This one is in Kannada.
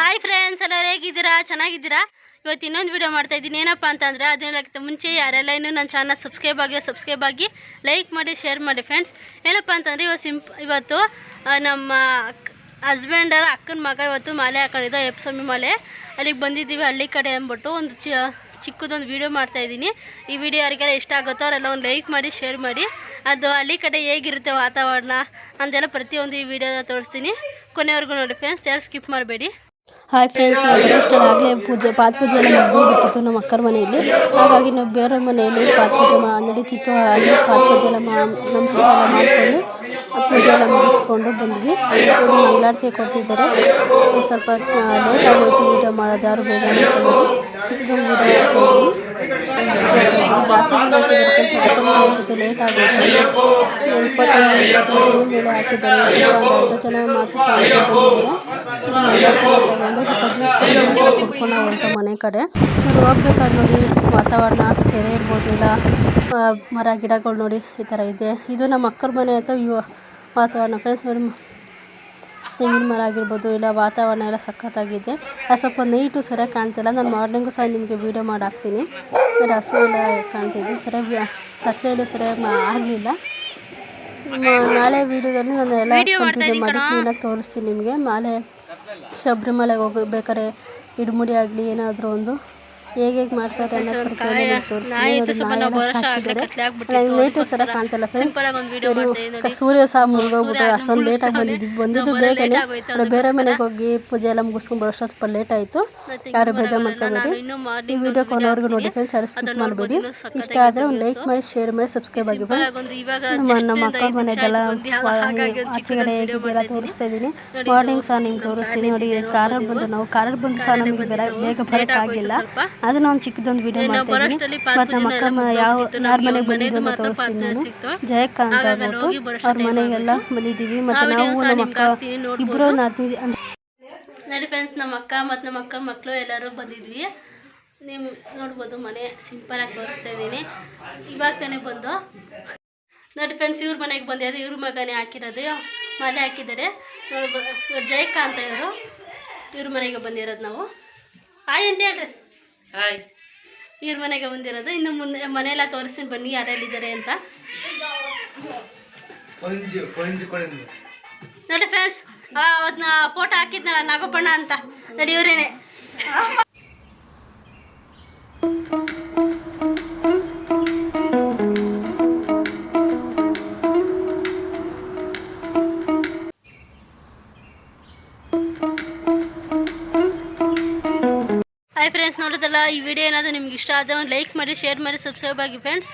ಹಾಯ್ ಫ್ರೆಂಡ್ಸ್ ಎಲ್ಲರೂ ಹೇಗಿದ್ದೀರಾ? ಚೆನ್ನಾಗಿದ್ದೀರಾ? ಇವತ್ತು ಇನ್ನೊಂದು ವೀಡಿಯೋ ಮಾಡ್ತಾ ಇದ್ದೀನಿ. ಏನಪ್ಪ ಅಂತಂದರೆ ಅದನ್ನಕ್ಕಿಂತ ಮುಂಚೆ ಯಾರೆಲ್ಲ ಇನ್ನೂ ನನ್ನ ಚಾನಲ್ ಸಬ್ಸ್ಕ್ರೈಬ್ ಆಗಿ ಸಬ್ಸ್ಕ್ರೈಬ್ ಆಗಿ ಲೈಕ್ ಮಾಡಿ ಶೇರ್ ಮಾಡಿ ಫ್ರೆಂಡ್ಸ್ ಏನಪ್ಪ ಅಂತಂದರೆ ಇವತ್ತು ಸಿಂಪ್ ಇವತ್ತು ನಮ್ಮ ಹಸ್ಬೆಂಡರ ಅಕ್ಕನ ಮಗ ಇವತ್ತು ಮಾಲೆ ಹಾಕೊಂಡಿದ್ದ ಎಪ್ಸಮಿ ಮಾಲೆ. ಅಲ್ಲಿಗೆ ಬಂದಿದ್ದೀವಿ, ಹಳ್ಳಿ ಕಡೆ ಅಂದ್ಬಿಟ್ಟು ಒಂದು ಚಿ, ಚಿಕ್ಕದೊಂದು ವೀಡಿಯೋ ಮಾಡ್ತಾ ಇದ್ದೀನಿ. ಈ ವಿಡಿಯೋ ಅವರಿಗೆಲ್ಲ ಇಷ್ಟ ಆಗುತ್ತೋ ಅವರೆಲ್ಲ ಒಂದು ಲೈಕ್ ಮಾಡಿ ಶೇರ್ ಮಾಡಿ. ಅದು ಹಳ್ಳಿ ಕಡೆ ಹೇಗಿರುತ್ತೆ ವಾತಾವರಣ ಅಂತೆಲ್ಲ ಪ್ರತಿಯೊಂದು ಈ ವಿಡಿಯೋ ತೋರಿಸ್ತೀನಿ. ಕೊನೆವರೆಗೂ ನೋಡಿ ಫ್ರೆಂಡ್ಸ್ ಯಾರು ಸ್ಕಿಪ್ ಮಾಡಬೇಡಿ. ಹಾಯ್ ಫ್ರೆಂಡ್ಸ್ ನಾವು ಆಗಲೇ ಪೂಜೆ, ಪಾದ ಪೂಜೆ ಎಲ್ಲ ಮುಗಿದೋಗ್ಬಿಟ್ಟಿತ್ತು ನಮ್ಮ ಅಕ್ಕರ ಮನೆಯಲ್ಲಿ. ಹಾಗಾಗಿ ನಾವು ಬೇರೆ ಮನೆಯಲ್ಲಿ ಪಾದ ಪೂಜೆ ನಡೀತಿತ್ತು. ಹಾಗೆ ಪಾದ ಪೂಜೆ ಎಲ್ಲ ಮಾ ನಮಸ್ಕಾರ ಎಲ್ಲ ಮಾಡಿಕೊಂಡು ಪೂಜೆ ಎಲ್ಲ ಮುಗಿಸ್ಕೊಂಡು ಬಂದ್ವಿ. ಮಂಗಳಾರತಿ ಕೊಡ್ತಿದ್ದಾರೆ. ಸ್ವಲ್ಪ ಲೇಟ್ ಆಗೋಯ್ತು, ಪೂಜೆ ಮಾಡೋದು. ಯಾರು ಬೇಗ ಅಂತ ಚಿಕ್ಕದೊಂದು ಲೇಟ್ ಇಪ್ಪತ್ತೊಂದು ಹಾಕಿದ್ದಾರೆ ಮನೆ ಕಡೆ. ಇವ್ರು ಹೋಗ್ಬೇಕಾದ್ರೆ ನೋಡಿ, ವಾತಾವರಣ, ಕೆರೆ ಇರ್ಬೋದು ಇಲ್ಲ ಮರ, ಗಿಡಗಳು ನೋಡಿ ಈ ಥರ ಇದೆ. ಇದು ನಮ್ಮ ಅಕ್ಕರ ಮನೆ ಅಂತ ಇವು ವಾತಾವರಣ? ಫ್ರೆಂಡ್ಸ್ ನೋಡಿ ತೆಂಗಿನ ಮರ ಆಗಿರ್ಬೋದು ಇಲ್ಲ, ವಾತಾವರಣ ಎಲ್ಲ ಸಖತ್ತಾಗಿದೆ. ಅದು ಸ್ವಲ್ಪ ನೈಟು ಸರಿಯಾಗಿ ಕಾಣ್ತಿಲ್ಲ. ನಾನು ಮಾರ್ನಿಂಗು ಸಹ ನಿಮಗೆ ವೀಡಿಯೋ ಮಾಡಿ ಹಾಕ್ತೀನಿ. ಆಮೇಲೆ ಹಸು ಎಲ್ಲ ಕಾಣ್ತಿದ್ವಿ ಸರಿಯಾಗಿ ಕತ್ಲೆಯಲ್ಲಿ ಸರಿಯಾಗಿ ಆಗಲಿಲ್ಲ. ನಾಳೆ ವೀಡಿಯೋದಲ್ಲಿ ನಾನು ಎಲ್ಲ ಕಂಪ್ಲೀಟ್ ಮಾಡಿ ಕ್ಲೀನಾಗಿ ತೋರಿಸ್ತೀನಿ ನಿಮಗೆ. ಮಾಲೆ ಶಬರಿಮಲೆಗೆ ಹೋಗಬೇಕಾದ್ರೆ ಇಡುಮುಡಿ ಆಗಲಿ ಏನಾದರೂ ಒಂದು ಹೇಗೆ ಹೇಗೆ ಮಾಡ್ತಾರೆ ಅನ್ನೋದು ಪ್ರತಿಯೊಂದು ಲೇಟು ಸರ ಕಾಣ್ತಿಲ್ಲ ಫ್ರೆಂಡ್ಸ್ ಸೂರ್ಯ ಸಹ ಮುಳುಗೋಗ್ಬಿಟ್ಟು ಅಷ್ಟೊಂದು ಲೇಟಾಗಿ ಬಂದಿದ್ವಿ ಬಂದಿದ್ದು ಬೇಗನೆ. ಬೇರೆ ಮನೆಗೆ ಹೋಗಿ ಪೂಜೆ ಎಲ್ಲ ಮುಗಿಸ್ಕೊಂಡು ಬರೋ ಸ್ವಲ್ಪ ಲೇಟ್ ಆಯಿತು. ಯಾರು ಬೇಜಾರು ಮಾಡ್ಕೋಬೇಡಿ. ಈ ವಿಡಿಯೋ ಕೊನೆವರೆಗೂ ನೋಡಿ ಫ್ರೆಂಡ್ಸ್ ಯಾರು ಸ್ಕಿಪ್ ಮಾಡಬೇಡಿ ಇಷ್ಟ ಆದ್ರೆ ಒಂದು ಲೈಕ್ ಮಾಡಿ ಶೇರ್ ಮಾಡಿ ಸಬ್ಸ್ಕ್ರೈಬ್ ಆಗಿ ಫ್ರೆಂಡ್ಸ್ ನಮ್ಮ ನಮ್ಮ ಅಕ್ಕ ಮನೆಗೆಲ್ಲ ಆಚೆಗಡೆ ಹೇಗಿದೆಯಲ್ಲ ತೋರಿಸ್ತಾ ಇದ್ದೀನಿ. ಮಾರ್ನಿಂಗ್ ಸಹ ನಿಮ್ಗೆ ತೋರಿಸ್ತೀನಿ. ನೋಡಿ ಕಾರಲ್ಲಿ ಬಂದು ನಾವು ಕಾರಲ್ಲಿ ಬಂದು ಸಹ ನಮಗೆ ಬೇಗ ಬರೋಕ್ಕಾಗಿಲ್ಲ ಅದನ್ನ ನಾನು ಚಿಕ್ಕದೊಂದು ವಿಡಿಯೋ ಮಾಡ್ತೀನಿ ಮತ್ತು ನಮ್ಮ ಅಕ್ಕ ಯಾವ ಯಾರ ಮನೆಗೆ ಬಂದಿದ್ದು ಅಂತ ತೋರಿಸ್ತೀನಿ ನಾನು. ಜಯಕ್ಕ ಅಂತ ಹೇಳ್ಬಿಟ್ಟು ಅವ್ರ ಮನೆಗೆಲ್ಲ ಬಂದಿದ್ದೀವಿ. ಮತ್ತು ನಾವು ನಮ್ಮ ಅಕ್ಕ ಇಬ್ಬರು ನಾಲ್ಕು ನೋಡಿ ಫ್ರೆಂಡ್ಸ್ ನಮ್ಮ ಅಕ್ಕ ಮತ್ತು ನಮ್ಮ ಅಕ್ಕ ಮಕ್ಕಳು ಎಲ್ಲರೂ ಬಂದಿದ್ವಿ. ನೀವು ನೋಡ್ಬೋದು ಮನೆ ಸಿಂಪಲಾಗಿ ತೋರಿಸ್ತಾ ಇದ್ದೀನಿ. ಇವಾಗ ತಾನೇ ಬಂದು. ನೋಡಿ ಫ್ರೆಂಡ್ಸ್ ಇವ್ರ ಮನೆಗೆ ಬಂದಿರೋದು ಇವ್ರ ಮಗನೇ ಹಾಕಿರೋದು. ಮನೆ ಹಾಕಿದ್ದಾರೆ. ನೋಡ್ಬೋದು ಜಯಕ್ಕ ಅಂತ ಇವರು. ಇವ್ರ ಮನೆಗೆ ಬಂದಿರೋದು ನಾವು. ಆಯ್ ಅಂತ ಹೇಳ್ರಿ. ಹಾಯ್ ಇವ್ರ ಮನೆಗೆ ಬಂದಿರೋದು. ಇನ್ನು ಮುಂದೆ ಮನೆಯೆಲ್ಲ ತೋರಿಸ್ತೀನಿ. ಬನ್ನಿ ಯಾರ್ಯಾರಿದ್ದಾರೆ ಅಂತ. ನೋಡಿ ಫ್ರೆಂಡ್ಸ್ ಅವತ್ತು ಫೋಟೋ ಹಾಕಿದ್ನಲ್ಲ ನಾಗಪ್ಪಣ್ಣ ಅಂತ. ನೋಡಿ ಇವ್ರೇನೆ ಹಾಯ್ ಫ್ರೆಂಡ್ಸ್ ನೋಡೋದಲ್ಲ ಈ ವಿಡಿಯೋ ಏನಾದರೂ ನಿಮ್ಗೆ ಇಷ್ಟ ಆದರೆ ಲೈಕ್ ಮಾಡಿ ಶೇರ್ ಮಾಡಿ ಸಬ್ಸ್ಕ್ರೈಬ್ ಆಗಿ ಫ್ರೆಂಡ್ಸ್